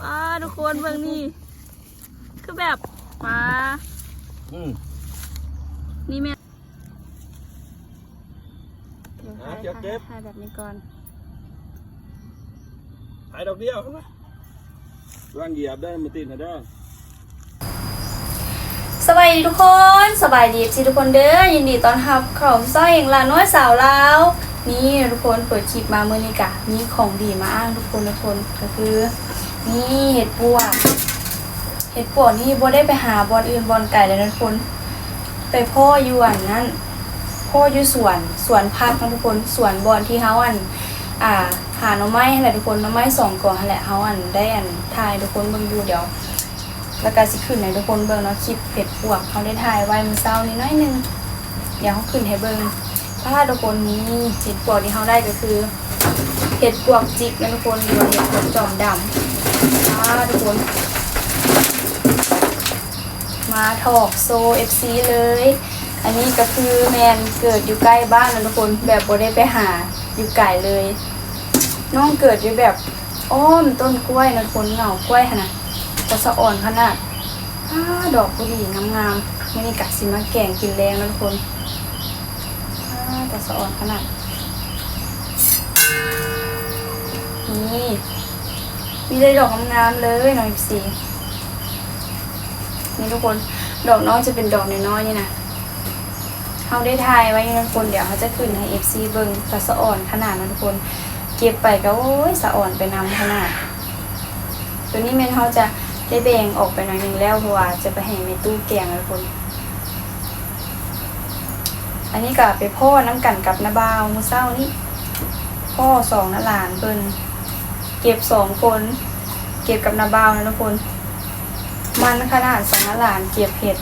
ป้าทุกคนเบื้องนี่คือแบบป้าอืมนี่แม่เดี๋ยวอะถ่ายเดี๋ยวเก็บถ่ายแบบนี้ก่อนถ่ายดอกเดียวเข้ามาร่างเหยียบได้มาตีนนะเด้อสวัสดีทุกคน สบายดีสิทุกคนเด้อยินดีต้อนรับเข้าซ้อยเองลาน้อยสาวลาว นี่ทุกคนเปิดคลิปมาเมื่อนี้กะมีของดีมาอ้างทุกคนทุกคนก็คือ นี่เห็ดปัวเห็ดปัวนี่บ่ได้ไปหาบอนอื่นบอนไก่เลยนะทุกคน ไปพ่อยู่อันนั้นพ่อยู่สวนสวนพักนะทุกคนสวนบอนที่เฮาอัน อ่าหาหน่อไม้ให้แหละทุกคนหน่อไม้สองกล่องให้แหละเฮาอันได้อันทายทุกคนเบิ่งอยู่เดี๋ยวแล้วก็สิขึ้นให้ทุกคนเบิ่งเนาะคลิปเผ็ดปวกเขาได้ถ่ายไว้มื้อเช้านี้น้อยนึงเดี๋ยวเขาขึ้นให้เบิ่ง ถ้าทุกคนนี้เห็ดปวกที่เขาได้ก็คือเห็ดปวกจิกนะทุกคนหรือว่าเห็ดปวกจอมดำถ้าทุกคน มาถอกโซ FC เลย อันนี้ก็คือแมนเกิดอยู่ใกล้บ้านนะทุกคนแบบโบได้ไปหาอยู่ไกลเลย น้องเกิดอยู่แบบอ้อมต้นกล้วยนะทุกคนเหงากล้วยขนาดจะสะอ่อนขนาดอาดอกกุหรี่งามๆไม่นี่กัดสิมาแกงกินแรงนะทุกคน สะอ่อนขนาดนี่มีได้ดอกงามๆเลยหน่อยสีนี่ทุกคนดอกน้อยจะเป็นดอกน้อยๆนี่นะเขาได้ทายไว้ทุกคนเดี๋ยวเขาจะขึ้นให้ FC เบิ่งแต่สะอ่อนขนาดนะทุกคน เก็บไปก็โอ้ยสะอ่อนไปนำขนาด ตัวนี้แม่นเขาจะได้แบ่งออกไปหน่อยนึงแล้วเพราะว่าจะไปให้ในตู้แกงนะทุกคน อันนี้ก็ไปพ่อน้ำกันกับนาบาวมือเศร้านี่พ่อสองนาหลานเพิ่นเก็บสองคน เก็บกับนาบาวนะทุกคน มันขนาดสองนาหลานเก็บเห็ด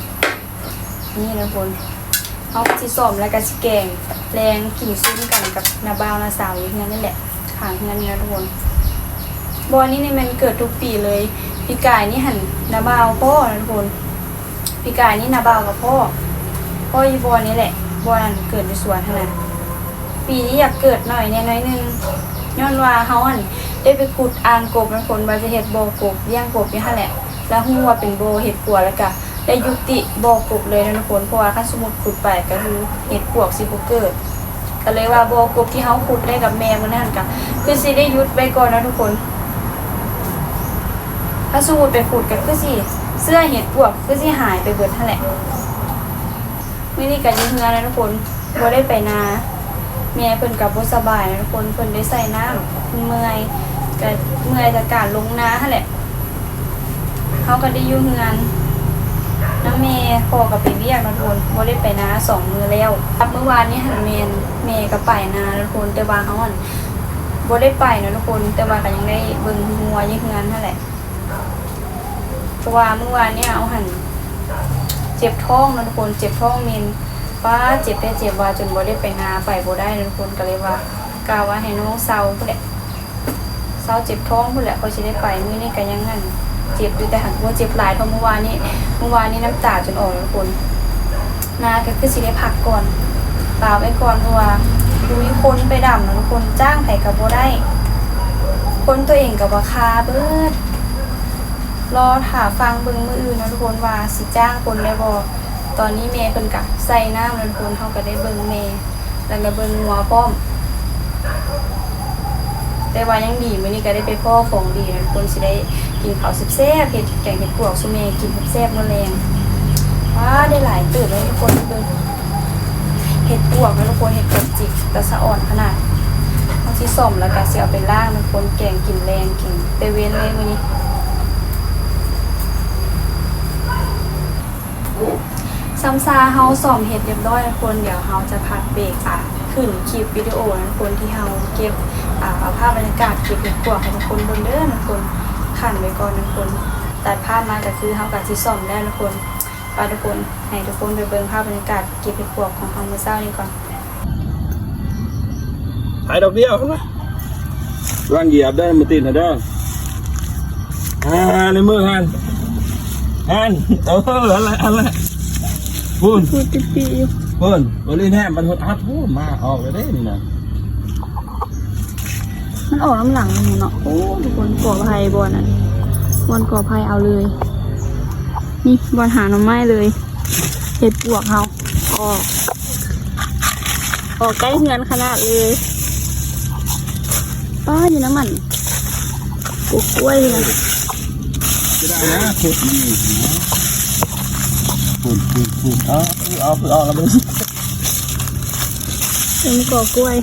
นี่นะทุกคนเอาสิส้มแล้วก็สิแกงแรงกินซุ้มกันกับนาบาวนาสาวอย่างนี้นี่แหละขางเงินนี่นะทุกคนบอลนี่เนี่ยมันเกิดทุกปีเลยพี่กายนี่หันนาบาวพ่อนะทุกคนพี่กายนี่นาบาวกับพ่อพ่ออีบอลนี่แหละ บอลนั่นเกิดในสวนเท่านั้นปีนี้อยากเกิดหน่อยเนี่ยน้อยนึงย้อนว่าเขาอันได้ไปขุดอ่างกบนะคนบาจะเห็ดโบกบเลี้ยงกบนี่ค่ะแหละ แล้วหัวาเป็นโบเห็ดปัวแล้วก็ได้ยุติโบกบเลยนะทุกคนเพราะว่าขั้นสมมุดขุดไปก็คือเห็ดปวกสิบเกิดก็เลยว่าโบกบที่เขาขุดได้กับแม่มันนั่นก็คือสิได้ยุดไว้ก่อนนะทุกคนถ้าสมมุดไปขุดก็คือสิเสื้อเห็ดปวกคือสิหายไปเบิดท่านแหละ ไม่นี่กันยังเงือนะทุกคนบ่ได้ไปนาแม่เพิ่นกับบ่สบายนะทุกคนเพิ่นได้ใส่น้ำเพิ่นเมื่อยก็เมื่อยจากการลงนาหั่นแหละเขาก็ได้อยู่เฮือนน้ำเมย์พอกับไปเรียกนะทุกคนบ่ได้ไปนาสองมือแล้วครับเมื่อวานนี้หันเมนเมย์ก็ไปนานะทุกคนแต่ว่าเขาหันบ่ได้ไปนะทุกคนแต่ว่าก็ยังได้เบิ่งงัวอยี่เฮือนนั่นแหละเพราะว่าเมื่อวานนี่ยเอาหัน เจ็บท้องนะทุกคนเจ็บท้องเมนป้าเจ็บได้เจ็บว่าจนบ่ได้ไปนาไปบ่ได้นะทุกคนก็เลยว่ากล่าวว่าให้น้องเศร้าพุ่นแหละเศร้าเจ็บท้องพุ่นแหละเขาสิได้ไปมื้อนี้ก็ยังงั้นเจ็บอยู่แต่หันว่าเจ็บหลายเท่าเมื่อวานนี้เมื่อวานนี้น้ำตาจนออกนะทุกคนนาก็คือสิได้พักก่อนเปล่าไว้ก่อนเพราะว่าดูคนไปดำนะทุกคนจ้างไผก็บ่ได้คนตัวเองก็บ่คาเบิด รอถาฟังเบิ่งมืออื่นนะทุกคนว่าสิจ้างคนได้บ่ตอนนี้เมย์เพิ่นกะใส่น้ำนะทุกคนเฮาก็ได้เบิ่งเมย์แล้วก็เบิ่งงัวป้อม แต่ว่ายังดีมื้อนี้ก็ได้ไปพ่อของดีนะทุกคนสิได้กินข้าวแซ่บๆเฮ็ดแกงเห็ดปวกซุเมย์กินแซ่บๆมื้อแรงว้าได้หลายตื่นเลยทุกคนเบิ่งเห็ดปวกนะทุกคนเห็ดปวกจิกแต่สะอ่อนขนาดเฮาสิส้มแล้วก็เสิเอาไปล้างนะทุกคนแกงกินแรงกินไปเว้นเลยมื้อนี้ ซัมซาเฮาสอมเฮ็ดเรียบร้อยแล้วคนเดี๋ยวเฮาจะพักเบรกอะขึ้นคลิปวิดีโอนะคนที่เฮาเก็บอ่าเอาภาพบรรยากาศเก็บเห็ดปวกให้ทุกคนเบิ่งเด้อนะคนขันไว้ก่อนนะคนตัดภาพมาก็คือเฮาก็สิซ่สอมแล้วนะคนฝาทุกคนให้ทุกคนไปเบิ่งภาพบรรยากาศเก็บเห็ดปวของเฮาเมื่อเช้านี้ก่อนถ่ายดอกเดียวร่างเหยียบได้มาตีนเด้ออ่าในมือหันหันเอออะไรอะไร พูนพูดปิ๊ๆอยู่พูนโอลินแฮมมันหดอัดพูนมาออกเลยเด้นี่นะมันออกน้ำหลังหนูเนาะโอ้ทุกคนก่อภัยบอลอะบอลก่อภัยเอาเลย นี่บอลหาหน่อไม้เลยเห็ดปวกเขาออกออกใกล้เฮือนขนาดเลยป้าอยู่น้ำมันปลูกกล้วยนะจะได้นะขุดนี่นะ ขุดขุดขุดเอาเอาเอาเอาแล้วมันเป็นก่อกล้วย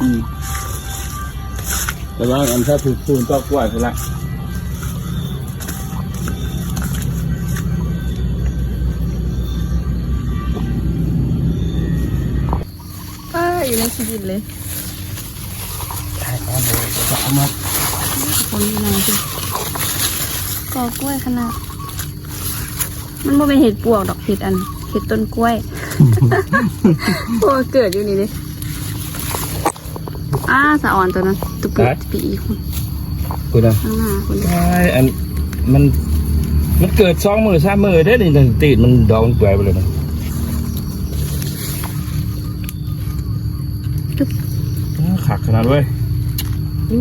อืมแต่ว่าอันถ้าถูกคูณก็กล้วยไปละป้าอยู่ในชีวิตเลยใช่เอาเลยจะเอามาคนอยู่ไหนสิก่อกล้วยขนาด มันบ่เป็นเห็ดปวกดอกเห็ดอันเห็ดต้นกล้วยโอ้เกิดอยู่นี่เลยอ้าสะอ่อนตัวนั้นตุกปุกปีอีกคนคุณนะข้างหน้าคนใช่อันมัน มันเกิดสองมือสามมือได้นี่หนึ่งตีดมันดองมันเปื่อยไปเลยนะอ้าวขักขนาดเว้ยอู้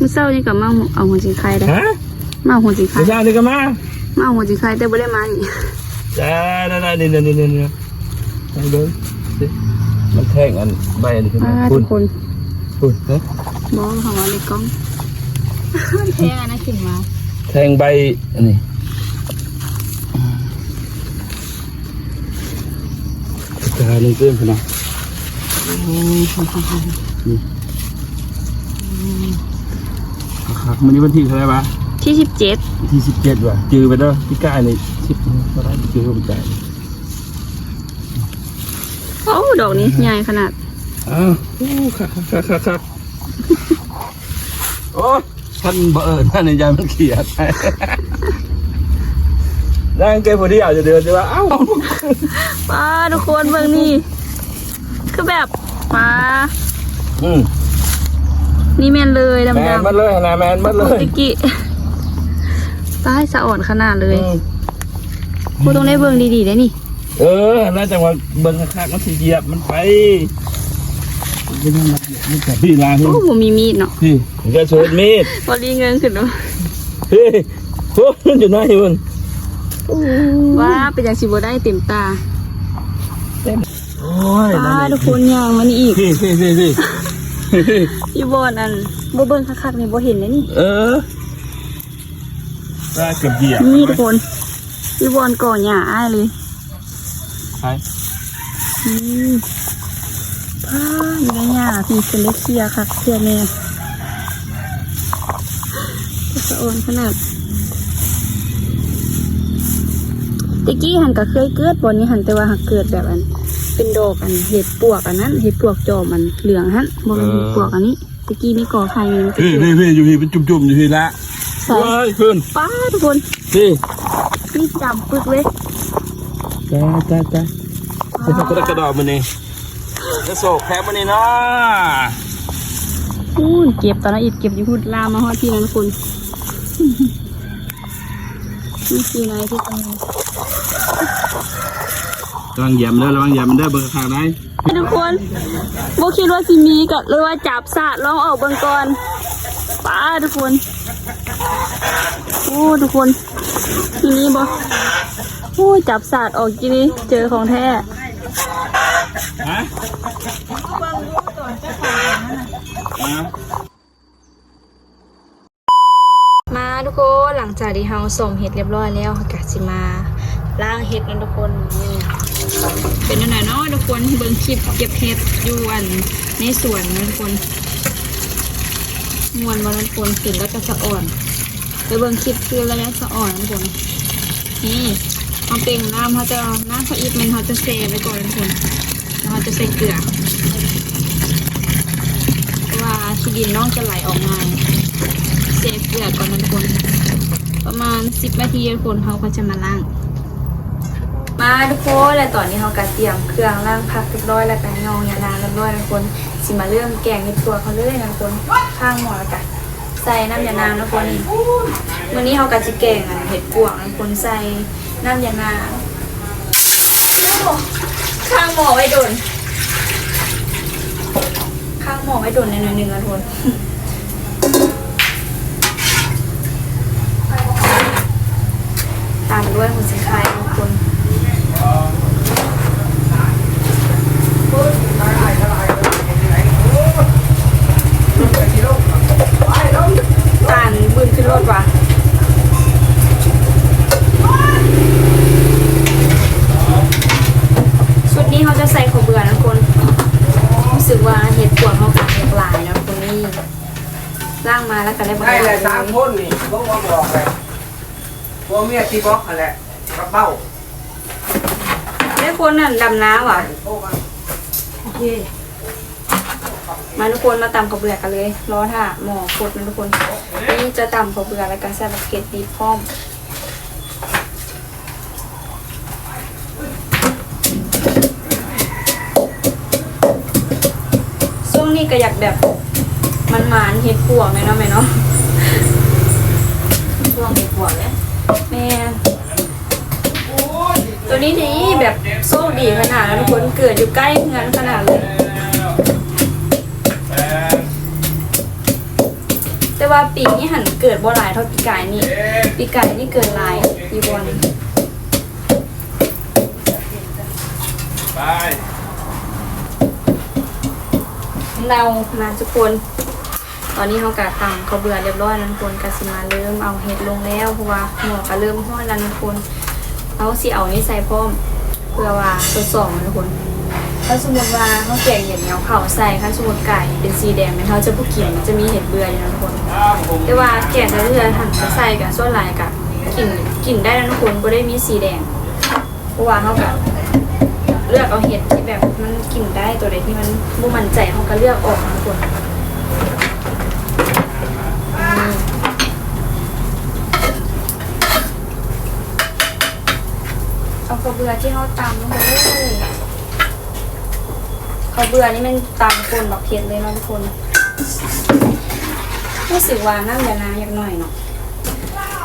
มื่อเช้านี่กับมาเอาหัวจิงไข่ได้ฮะมาเอาหัวจิงไข่ไม่ใช่นี่ก็มา มาเอาหัวจิงไข่แต่บ่ได้มาอีกจ้าได้ได้นี่นี่นี่นี่ไปเดินสิมันแท่งอันใบอันนี้ขึ้นป้ามาทุคุณกคนคุณเฮ้ยมองของเราในกล้องแท้นะขึ้นมาแทงใบอันนี้กาหนึ่งเตื้มขนาดนี่ครับมันนี้วันที่เท่าไหร่วะ ที่สิบเจ็ดวันที่สิบเจ็ดว่ะจือไปเด้อพี่กายในสิบเท่าไหร่จือไปจ่ายโอ้ดอกนี้ใหญ่ขนาดอ้าวโอ้ครับครับครับครับโอ้ท่านบ่เอิญท่านในยายมันเขียดนั่งเกมพอดีอาจจะเดินใช่ปะเอ้าป้าทุกคนเบิ่งนี่คือแบบป้าอืมนี่แม่นเลยดำแมนๆมัดเลยนะแมนมัดเลยตะกี้ ป้ายสะอ่อนขนาดเลยอืมกูต้องได้เบิ่งดีๆได้นี่ เออน่าจะว่าเบิ่งข้างๆมันสิเหยียบมันไปไม่ต้องมาเหยียบมันกับพี่ลาพี่โอ้ผมมีมีดเนาะพี่มันก็โชดมีดบอลีเงินขึ้นเนาะพี่โอ้ยอยู่ไหนมันว่าเป็นอย่างสิบ่ได้เต็มตาโอ้ยป้าทุกคนย่างมานี่อีกพี่พี่พี่พี่อยู่บอนอันบ่เบิ่งคักๆนี่บ่เห็นเลยนี่ เออ ได้เกือบเหยียบนี่ทุกคนอยู่บอนก่อหญ้าอ้ายเลยใช่อืมป้าอยู่ในหญ้าพี่เป็นเล็กเสียคักเสียแม่สะอ่อนขนาดตะกี้หันก็เคยเกิดบอนนี้หันแต่ว่าหักเกิดแบบอัน เป็นดอกอันเห็ดปวกอันนั้นเห็ดปวกจอมอันเหลืองฮั่นบ่เป็นเห็ดปวกอันนี้ตะกี้นี่ก่อไข่อยู่พี่พี่พี่อยู่พี่เป็นจุ่มๆอยู่พี่ละใส่ ว้ายขึ้นป้าทุกคนพี่นี่จำปึกเลยจ้าจ้าจ้าจะทำกระดกกระดอกมันนี่จะโศกแพ้มันนี่เนาะพูนเก็บตอนนั้นอีกเก็บอยู่พูดลามมาฮอดที่นั้นคุณนี่คือไงที่ตรงนี้ระวังเหยียบเด้อระวังเหยียบมันเด้อเบิ่งข้างไหนทุกคนโบคิดว่าสิมีก็เลยว่าจับสาดลองออกเบิ่งก่อนป้าทุกคน โอ้ทุกคนทีนี้บ่โอ้จับสาดออกทีนี้เจอของแท้ฮะมาทุกคนหลังจากที่เฮาส่งเห็ดเรียบร้อยแล้วเฮากะสิมาล้างเห็ดกันทุกคนเป็นยังไงเนาะทุกคนเบิ่งคลิปเก็บเห็ดอยู่อันในสวนนะทุกคนมวนมาทุกคนกินแล้วก็สะอ่อน ไปเบิ่งคลิปคือระยะสะอ่อนนะทุกคนนี่เอาเป็นน้ำเขาจะน้ำเขาอีกมันเขาจะเซไว้ก่อนนะทุกคนแล้วเขาจะใส่เกลือเพราะว่าขี้ดินน้องจะไหลออกมาเซเกลือก่อนนะทุกคนประมาณ10นาทีทุกคนเขาก็จะมาล้างมาทุกคนและตอนนี้เขาก็เตรียมเครื่องล้างผักเรียบร้อยแล้วก็ยองยานางเรียบร้อยทุกคนสิมาเริ่มแกงในตัวเขาเลยนะทุกคนข้างหม้อแล้วก็ ใส่น้ำยานางนะคนนี่มนี้เอากะจิแกงอันเห็ดกวงนะคนใส่น้ำยานางข้างหมอไว้โดน ข้างหมอไว้โดนในหน่อยหนึ่งนะทุนตามด้วยหุ่นสีไข่ วเมียที่บล็อกนั่นแหละกระเป๋าได้คนนั่นดำน้ำว่ะโทรมาโอเคมาทุกคนมาตำข้าวเบื่อกันเลยรอท่าหมอกดนะทุกคนนี่จะตำข้าวเบื่อแล้วก็ใส่บักเก็ตดีพร้อมช่วงนี้ก็อยากแบบมันหมานเห็ดปวกไหมเนาะแม่เนาะช่วงนี้ปวดเลย แม่ตัวนี้นี่แบบโชคดีขนาดแล้วทุกคนเกิดอยู่ใกล้เงินขนาดเลย แต่ว่าปีนี้หันเกิดบ่หลายเท่าปีกายนี่ปีกายนี่เกิดหลายปีบอลไปเรามาทุกคน ตอนนี้เขากะตำเขาเบื่อเรียบร้อยแล้วทุกคนกะสิมาเริ่มเอาเห็ดลงแล้วเพราะว่าหมอก็เริ่มห้อนแล้วนะทุกคนเอาสิเอานี่ใส่พร้อมเพื่อว่าทดสอบนะทุกคนถ้าสมมติว่าเขาแกงเห็ดเหนียวเผาใส่ถ้าสมมติไก่เป็นสีแดงเนี่ยเขาจะผู้กินมันจะมีเห็ดเบื่ออยู่นะทุกคนแต่ว่าแกงแต่เรือหั่นจะใส่กับส่วนลายกับกลิ่นกลิ่นได้นะทุกคนก็ได้มีสีแดงเพราะว่าเขากับเลือกเอาเห็ดที่แบบมันกลิ่นได้ตัวใดที่มันบุมันใจเขาก็เลือกออกนะทุกคนเอา ข้าวเบื่อที่เขาตำลงไปเลยข้าวเบื่อนี่มันตำคนแบบเผ็ดเลยเนาะทุกคนรู้สึกว่าน้ำยานาอยากหน่อยเนาะ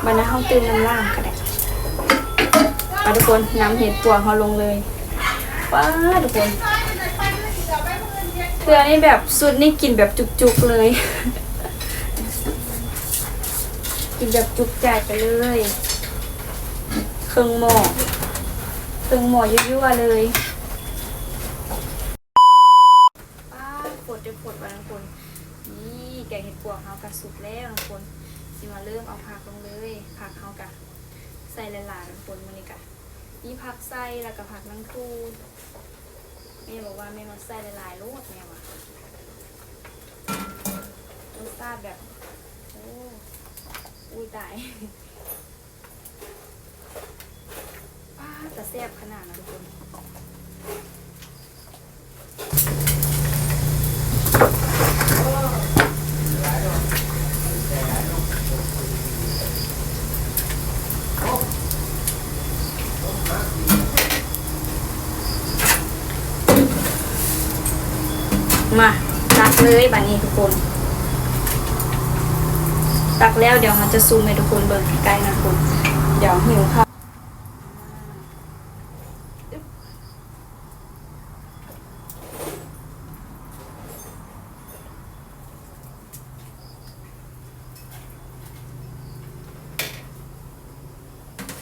บรรณาห้องตื่นน้ำล่างก็ได้มาทุกคนน้ำเห็ดตัวเขาลงเลยว้าทุกคนเพื่อนี่แบบสุดนี่กินแบบจุกๆเลย กินแบบจุกใจไปเลย เครื่องหม้อ เครื่องหมอยั่วๆเลยป้าปวดจะปวดวันทุกคนนี่แกงเห็ดปวกเขากะสุกแล้วทุกคนสิมาเริ่มเอาผักลงเลยผักเขากะใส่หลายๆทุกคนมันนี่กะนี่ผักใส่แล้วก็ผักนังคูแม่บอกว่าแม่มาใส่หลายๆลูกแม่ว่ะรสชาติแบบโอ้อุ้ยตาย ป้า แต่แซ่บขนาดนะทุกคนมาตักเลยบัดนี้ทุกคน ตักแล้วเดี๋ยวเราจะซูมให้ทุกคนเบิ่งใกล้ๆนะทุกคน เดี๋ยวหิวข้าว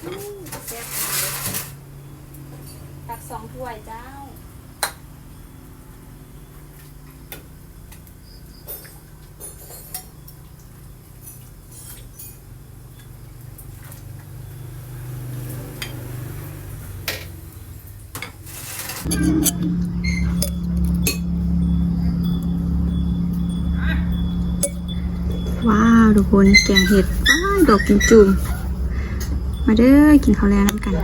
อืมแซ่บมากเลยตักสองถ้วยเจ้า ว้าวทุกคนแกงเห็ดว้าวดอกกิมจุ่มมาเด้อกินข้าวแรงน้ำกัน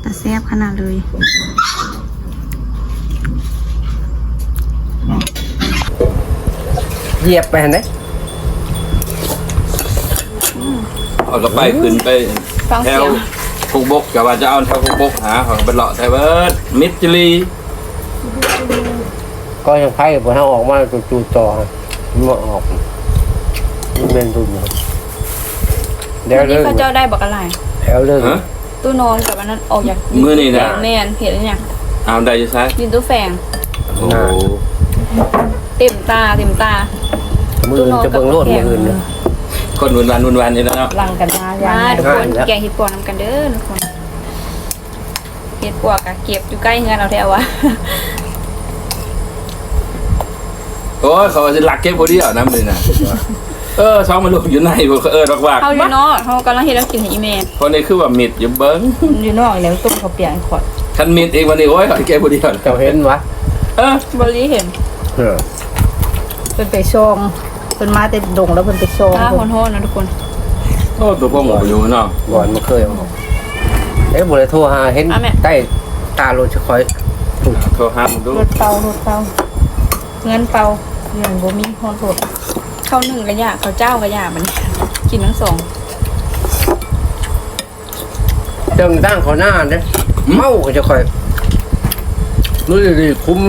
แต่แซ่บขนาดเลยเหยียบไปเห็นไหมเอากระไปขึ้นไปฟังแถเสีวยง ฟุกบกกับว่าจะเอาแถวฟุกบกหาเขาก็ไปเลาะไทเบิร์ดมิตรจิลีก็ยังไพ่พอถ้าออกมาตัวจูต่อมันออกมันเป็นตุ่มเดี๋ยววันเลินี้กพระเจ้าได้บอกอะไรแล้วเลิกฮะ ตู้นอนกับอันนั้นออกจากมื้อนี้นะ แม่นเห็นแล้วเนี่ยเอาได้จะใช้ยินตู้แฝงโอ้โหเต็มตาเต็มตามืออื่นจะเบิ่งโลดมืออื่นนะก็ คนวุ่นวันวุ่นวันนี่แล้วเนาะ ลังกันมาอย่ามางทุกคนได้แล้วแกงเห็ดปวกนำกันเด้อทุกคนเห็ดปวกอะเก็บอยู่ใกล้เงินเราแท้วะโอ้ยเขาจะลักเก็บคนเดียวน้ำเลยนะเออสองมันลูกอยู่ในพวกเขาเออรักว่าเขาอยู่เนาะเขากำลังเห็ดแล้วกินให้อีเมลคนนี้คือว่ามิดอยู่เบิ้งอยู่นอกแล้วต้มข้าวเปียกขอดคันมิดเองวันนี้โอ้ยเขาเก็บคนเดียวเจ้าเห็นวะเออบริเห็นเออเพิ่นไปช่อง เพิ่นมาแต่ดงแล้วเพิ่นไปช่องถ้าเพิ่คนนโทษนะทุกคนโอ้ตัวพวกหมูอยู่เนาะบอนมาเคยออกเอ๊ะบ่ได้โทรหาเห็นใต้ตาโรจะคอยโทรหามึงดูรถเป่ารถเป่าเงินเป่าเงินบ่มีฮอดรถเขาหนึ่งกระยาเขาเจ้ากระยามันกินทั้งสองเดิมตั้งเขาหน้าเด้เมาก็จะคอยรู้ดีๆคุ้ม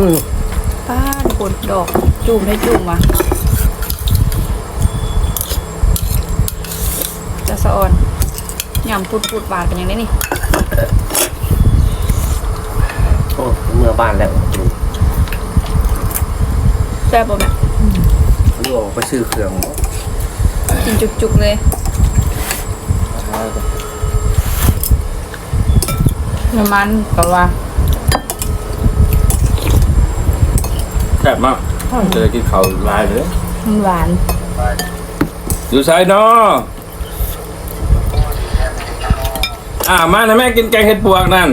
ป้าทุกคนดอกจุ่มได้จุ่มว่ะจะสะออน ยำปุดปุดๆหวานเป็นยังไงนี่โอ้เมื่อบ้านแล้วแซ่บป่ะแม่ลูกออกไปซื้อเครื่องกินจุกๆเลยน้ำมันก็ว่าแซ่บมากจะได้กินข้าวลายเลยมันหวานอยู่ไซน์เนาะ อ่ามานะแม่กินแกงเห็ดปวกนั่น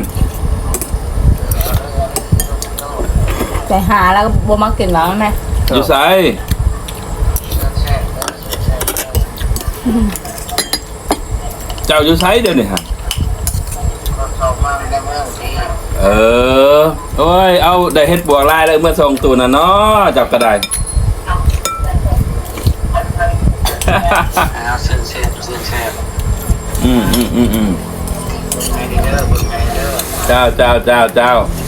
แต่หาแล้วก็บ่มากินแล้วแม่อยู่ไซน์เจ้าอยู่ไซน์เดี๋ยวนี้ฮะเออ โอ้ย เอาได้เห็ดบวกลายเลยเมื่อส่งตัวน่ะเนาะจับกระไดเอาเส้นเส้นเส้นแซ่บอืมอืมอืมอืมไง เด้อเบิ่งไงเด้อเจ้าเจ้าเจ้าเจ้าเ